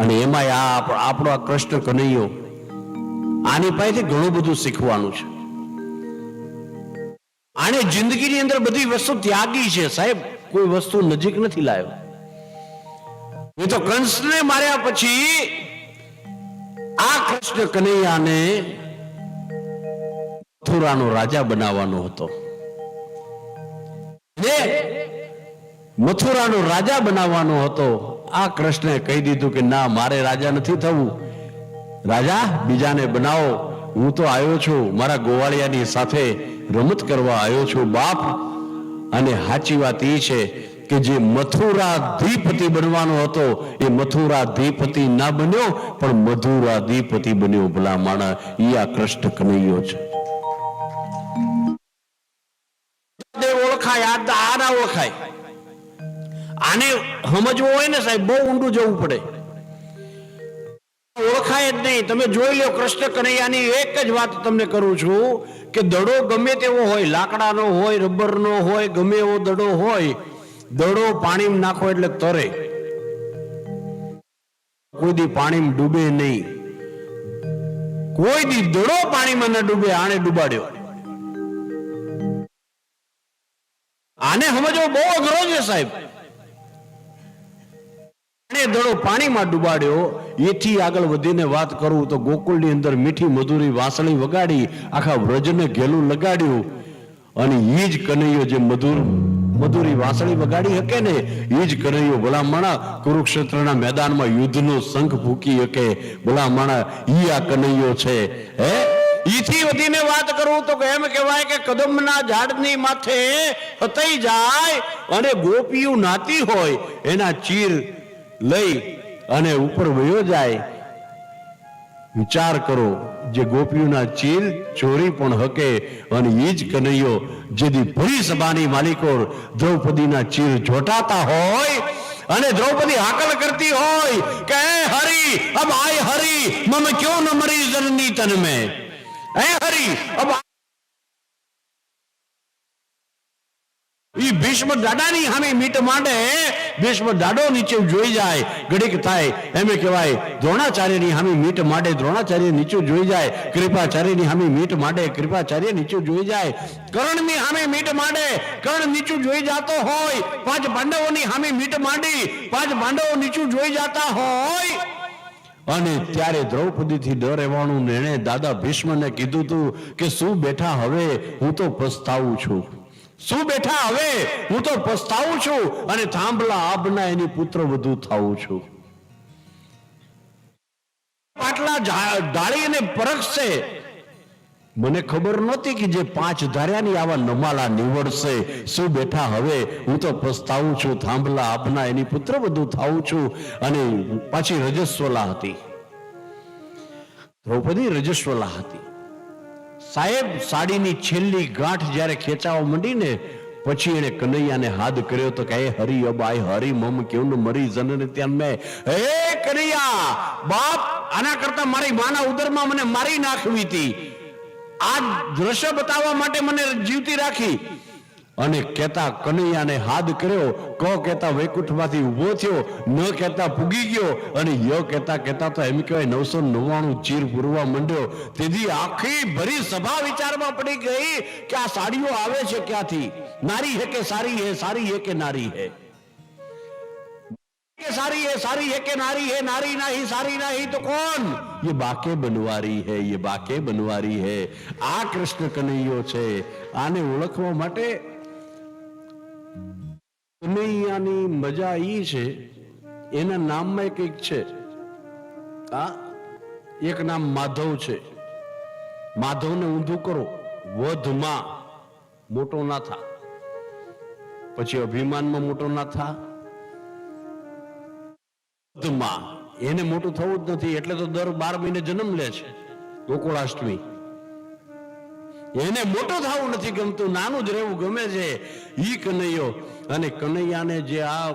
અને એમાં આપણો આ કૃષ્ણ કનૈયો, આની પાસેથી ઘણું બધું શીખવાનું છે. આને જિંદગીની અંદર બધી વસ્તુ ત્યાગી છે, સાહેબ. કોઈ વસ્તુ નજીક નથી લાવ્યો એ તો કંસને માર્યા પછી આ કૃષ્ણ કનૈયાને મથુરાનો રાજા બનાવવાનો હતો. મથુરાનો રાજા બનાવવાનો હતો. આ કૃષ્ણે કહી દીધું કે, ના, મારે રાજા નથી થવું. રાજા, બીજાને બનાવો. હું તો આવ્યો છું. મારા ગોવાળિયાની સાથે રમત કરવા આવ્યો છું, બાપ. અને સાચી વાત એ છે કે જે મથુરાધિપતિ બનવાનો હતો, એ મથુરાધિપતિ ના બન્યો, પણ મધુરાધિપતિ બન્યો ભલા માણા ઈ આ કૃષ્ણ કનૈયો છે. ઓળખાય, આ ઓળખાય. આને સમજવું હોય ને સાહેબ, બહુ ઊંડું જવું પડે. ઓળખાય જ નહીં. તમે જોઈ લો, કૃષ્ણ કનૈયાની એક જ વાત તમને કરું છું કે દડો ગમે તેવો હોય, લાકડાનો હોય, રબરનો હોય, ગમે એવો દડો હોય, દડો પાણીમાં નાખો એટલે તરે. કોઈ દી પાણીમાં ડૂબે નહીં. કોઈ દી દડો પાણીમાં ન ડૂબે આને ડૂબાડ્યો. આને સમજવો બહુ અઘરો છે સાહેબ. આને દડો પાણીમાં ડૂબાડ્યો. એથી આગળ વધીને વાત કરું તો ગોકુળની અંદર મીઠી મધુરી વાસણી વગાડી આખા વ્રજને ઘેલું લગાડ્યું. અને એ જ કનૈયો જે મધુર, મધુરી વાસણી વગાડી શકે ને એ જ કનૈયો ભલામણા કુરુક્ષેત્રના મેદાનમાં યુદ્ધનો શંખ ફૂકી શકે ભલામણા, ઈ આ કનૈયો છે. હે? ઈથી વધીને વાત કરું તો એમ કહેવાય કે કદમના ઝાડની માથે હતાઈ જાય અને ગોપીઓ નાતી હોય, એના ચીર લઈ અને ઉપર વયો જાય, વિચાર કરો, જે ગોપીઓના ચીલ ચોરી પણ હકે અને એ જ કનૈયો જેથી ભરી સભાની માલિકો દ્રૌપદીના ચીર જોટાતા હોય અને દ્રૌપદી હાકલ કરતી હોય કે, "હે હરી, અબ આય હરી, મમ ક્યો ન મરી જનની તન મેં? હરી, અબ ઈ ભીષ્મ દાદાની સામે મીટ માંડે, ભીષ્મ દાડો નીચે જોઈ જાય, ઘડીક થાય. એમ કહેવાય, દ્રોણાચાર્યની સામે મીટ માંડે, દ્રોણાચાર્ય નીચે જોઈ જાય, કૃપાચાર્યની સામે મીટ માંડે, કૃપાચાર્ય નીચે જોઈ જાય. કર્ણની સામે મીટ માંડે, કર્ણ નીચે જોઈ જાતો હોય, પાંચ પાંડવોની સામે મીટ માંડી, પાંચ પાંડવો નીચું જોઈ જાતા હોય. અને ત્યારે દ્રૌપદીથી ડર રહેવાનું નિર્ણય દાદા ભીષ્મને કીધું તું કે શું બેઠા હવે? હું તો પસ્તાવું છું. શું બેઠા હવે? હું તો પસ્તાવું છું અને થાંભલા આબના એની પુત્ર વધુ થાવું છું. પાટલા અને પરખશે. મને ખબર નહોતી કે જે પાંચ ધાર્યાની આવા નમાલા નીવડશે. શું બેઠા હવે? હું તો પસ્તાવું છું, થાંભલા આપના એની પુત્ર બધું થાવું છું અને પાછી રજસ્વલા હતી. દ્રૌપદી રજસ્વલા હતી. સાહેબ, સાડીની છેલ્લી ગાંઠ જ્યારે ખેંચાવા માંડી ને પછી એને કનૈયાને હાથ કર્યો તો કે હરી અબાય હરી મમ કેવું મરી જનને ત્યાં મેં. હે કનૈયા, બાપ, આના કરતા મારી માના ઉદરમાં મને મારી નાખવી હતી આ દ્રશ્ય બતાવવા માટે મને જીવતી રાખી. અને કેતા કનૈયાને હાદ કર્યો. ક કેતા વૈકુંઠમાંથી ઊભો થયો, ન કેતા પૂગી ગયો અને ય કેતા કેતા તો એમ કહેવાય નવસો નવ્વાણું ચીર પૂરવા માંડ્યો. તેથી આખી ભરી સભા વિચારમાં પડી ગઈ કે આ સાડીઓ આવે છે ક્યાંથી? નારી હે કે સારી હે સારી હે કે નારી હે? સારી હે સારી હે કે નારી है નારી नहीं સારી नहीं તો કોણ? યે બાકે બનવારી है યે बाके બનવારી है આ કૃષ્ણ કનૈયો છે. આને ઓળખવા માટે કનૈયાની મજા એ છે, એના નામમાં કંઈક છે. આ એક નામ માધવ છે. માધવને ઊંધું કરો, વધમાં મોટો ના થા. પછી અભિમાનમાં મોટો ના થા. વધમાં. એને મોટું થવું જ નથી, એટલે તો દર બાર મહિને જન્મ લે છે. ગોકુળાષ્ટમી. એને મોટું થવું નથી ગમતું, નાનું જ રહેવું ગમે છે. ઈ કનૈયો અને કનૈયાને જે આ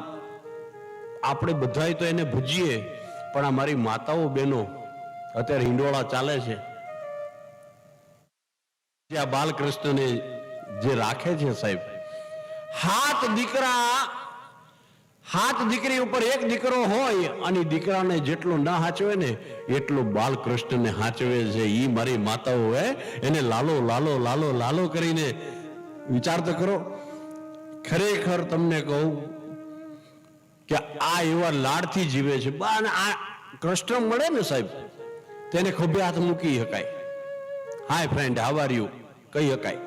આપણે બધાય તો એને ભજીએ, પણ આ મારી માતાઓ બહેનો અત્યારે હિંડોળા ચાલે છે. જે આ બાલકૃષ્ણને જે રાખે છે સાહેબ, હાથ દીકરા હાથ દીકરી ઉપર એક દીકરો હોય અને દીકરાને જેટલો ના હાચવે ને, એટલો બાલકૃષ્ણને હાચવે છે. એ મારી માતાઓ હોય એને લાલો લાલો લાલો લાલો કરીને વિચાર તો કરો. ખરેખર તમને કહું કે આ એવા લાડથી જીવે છે. આ કૃષ્ણ મળે ને સાહેબ, તેને ખભે હાથ મૂકી શકાય. હાય ફ્રેન્ડ હાવ યુ કહી શકાય.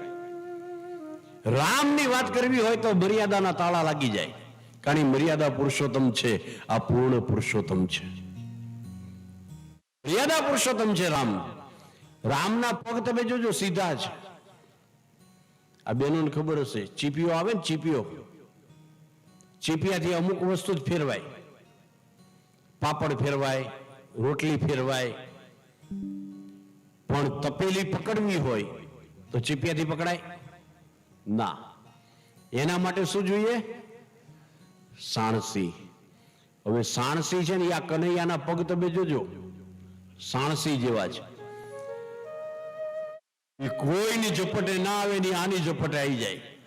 રામની વાત કરવી હોય તો મર્યાદાના તાળા લાગી જાય. કારણ મર્યાદા પુરુષોત્તમ છે? આ પૂર્ણ પુરુષોત્તમ છે. મર્યાદા પુરુષોત્તમ છે રામ. રામના પગ તમે જોજો, સીધા છે આ બેનોને ખબર હશે. ચીપીઓ આવે ને ચીપીઓ ચીપિયાથી અમુક વસ્તુ જ ફેરવાય. પાપડ ફેરવાય, રોટલી ફેરવાય. પણ તપેલી પકડવી હોય તો ચીપિયાથી પકડાય? ના. એના માટે શું જોઈએ? સાણસી. હવે સાણસી છે ને આ કનૈયાના પગ તમે જોજો. સાણસી જેવા છે. એ કોઈની ઝપટે ના આવે ને આની ઝપટે આવી જાય.